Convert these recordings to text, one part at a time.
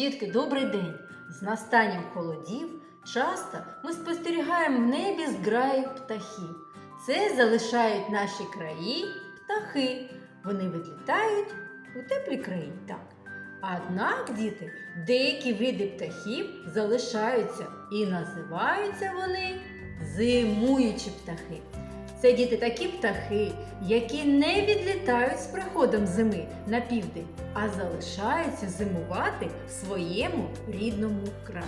Дітки, добрий день! З настанням холодів часто ми спостерігаємо в небі зграї птахів. Це залишають наші краї птахи. Вони відлітають у теплі краї. Так. Однак, діти, деякі види птахів залишаються і називаються вони зимуючі птахи. Це діти такі птахи, які не відлітають з приходом зими на південь, а залишаються зимувати в своєму рідному краї.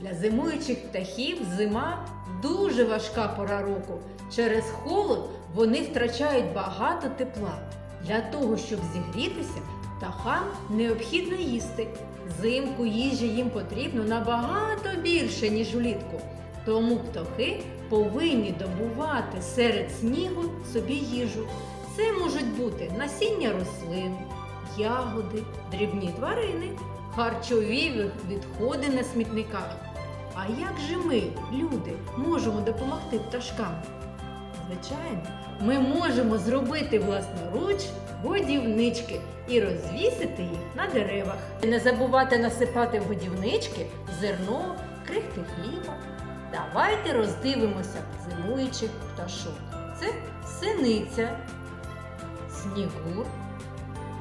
Для зимуючих птахів зима дуже важка пора року. Через холод вони втрачають багато тепла. Для того, щоб зігрітися, птахам необхідно їсти. Взимку їжі їм потрібно набагато більше, ніж влітку. Тому птахи повинні добувати серед снігу собі їжу. Це можуть бути насіння рослин, ягоди, дрібні тварини, харчові відходи на смітниках. А як же ми, люди, можемо допомогти пташкам? Звичайно, ми можемо зробити власноруч годівнички і розвісити їх на деревах. Не забувати насипати в годівнички зерно, крихти хліба. Давайте роздивимося зимуючих пташок. Це синиця, снігур,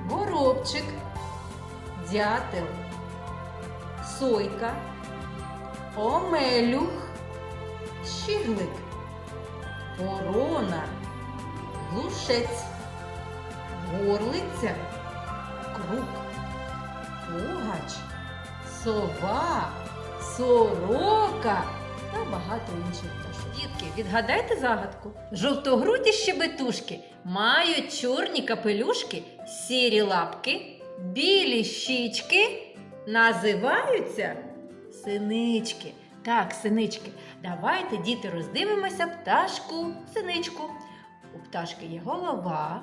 горобчик, дятел, сойка, омелюх, щиглик, ворона, глушець, горлиця, крук, пугач, сова, сорока та багато інших пташок. Дітки, відгадайте загадку. Жовтогруді щебетушки мають чорні капелюшки, сірі лапки, білі щічки, називаються синички. Так, синички, давайте, діти, роздивимося пташку, синичку. У пташки є голова,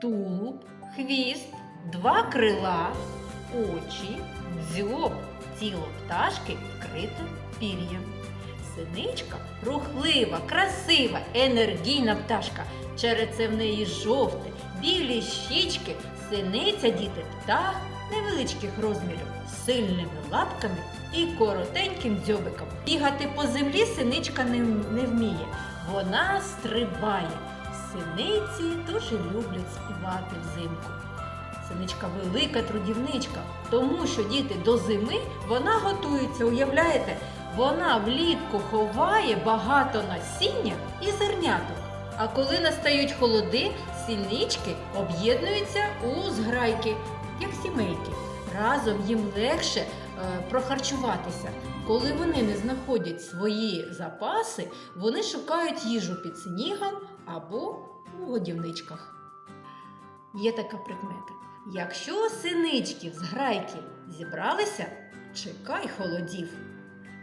тулуб, хвіст, два крила, очі, дзьоб, тіло пташки вкрите пір'ям. Синичка рухлива, красива, енергійна пташка. Череце в неї жовте, білі щічки, синиця діти птах невеличких розмірів, з сильними лапками і коротеньким дзьобиком. Бігати по землі синичка не, не вміє. Вона стрибає. Синиці дуже люблять співати взимку. Синичка велика трудівничка, тому що діти до зими вона готується, уявляєте? Вона влітку ховає багато насіння і зерняток. А коли настають холоди, синички об'єднуються у зграйки, як сімейки. Разом їм легше е, прохарчуватися. Коли вони не знаходять свої запаси, вони шукають їжу під снігом або у годівничках. Є така прикмета. Якщо синички з грайки зібралися, чекай холодів.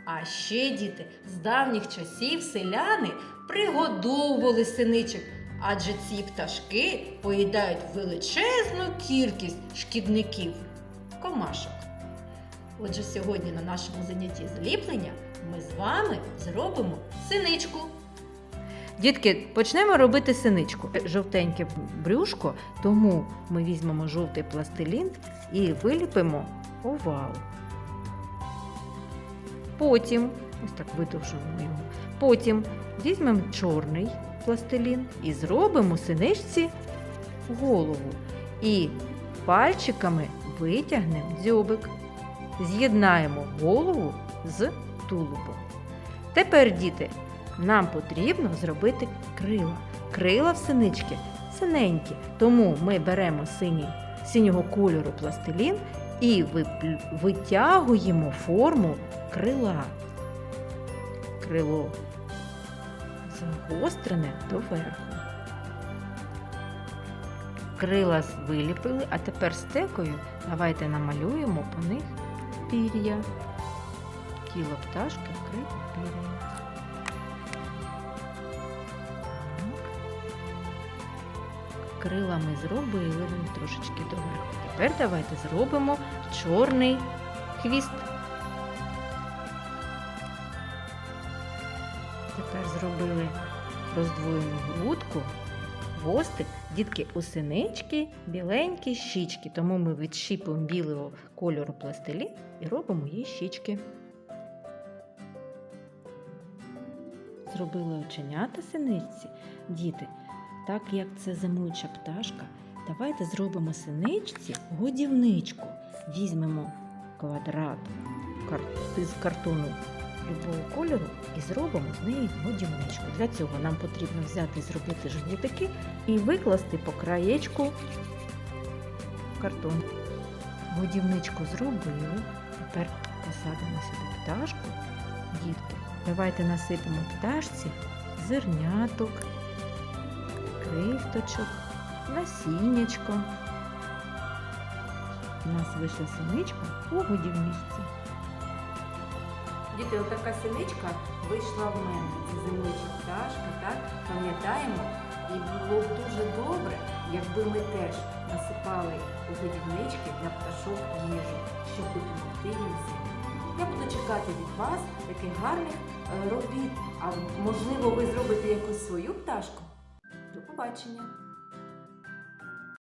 А ще діти з давніх часів селяни пригодовували синичок, адже ці пташки поїдають величезну кількість шкідників, комашок. Отже, сьогодні на нашому занятті зліплення ми з вами зробимо синичку. Дітки, почнемо робити синичку. Жовтеньке брюшко, тому ми візьмемо жовтий пластилін і виліпимо овал. Потім, ось так видовжуємо його. Потім візьмемо чорний пластилін і зробимо синичці голову. І пальчиками витягнемо дзьобик. З'єднаємо голову з тулубом. Тепер, діти, нам потрібно зробити крила. Крила в синички синенькі, тому ми беремо синій, синього кольору пластилін і витягуємо форму крила. Крило загострене доверху. Крила виліпили, а тепер стекою давайте намалюємо по них пір'я. Тіло пташки вкрите пір'ям. Так. Крила ми зробили трошечки доверху. Тепер давайте зробимо чорний хвіст. Тепер зробили роздвоєну грудку, хвостик. Дітки, у синички біленькі щічки, тому ми відщіпуємо білого кольору пластилін і робимо їй щічки. Зробили оченята синичці. Діти, так як це зимуюча пташка, давайте зробимо синичці годівничку. Візьмемо квадрат з картону любого кольору і зробимо з неї годівничку. Для цього нам потрібно взяти, і зробити жовтяки і викласти по краєчку картон. Годівничку зробили. Тепер посадимо сюди пташку. Дітки, давайте насипемо пташці зерняток, крихточок, насіннячко. У нас вийшла синичка у годівничці. Діти, отака синичка вийшла в мене. Це зимуюча пташка, так? Пам'ятаємо? І було б дуже добре, якби ми теж насипали у годівнички для пташок їжу, щоб допомогти їм. Я буду чекати від вас таких гарних е, робіт. А можливо, ви зробите якусь свою пташку? До побачення!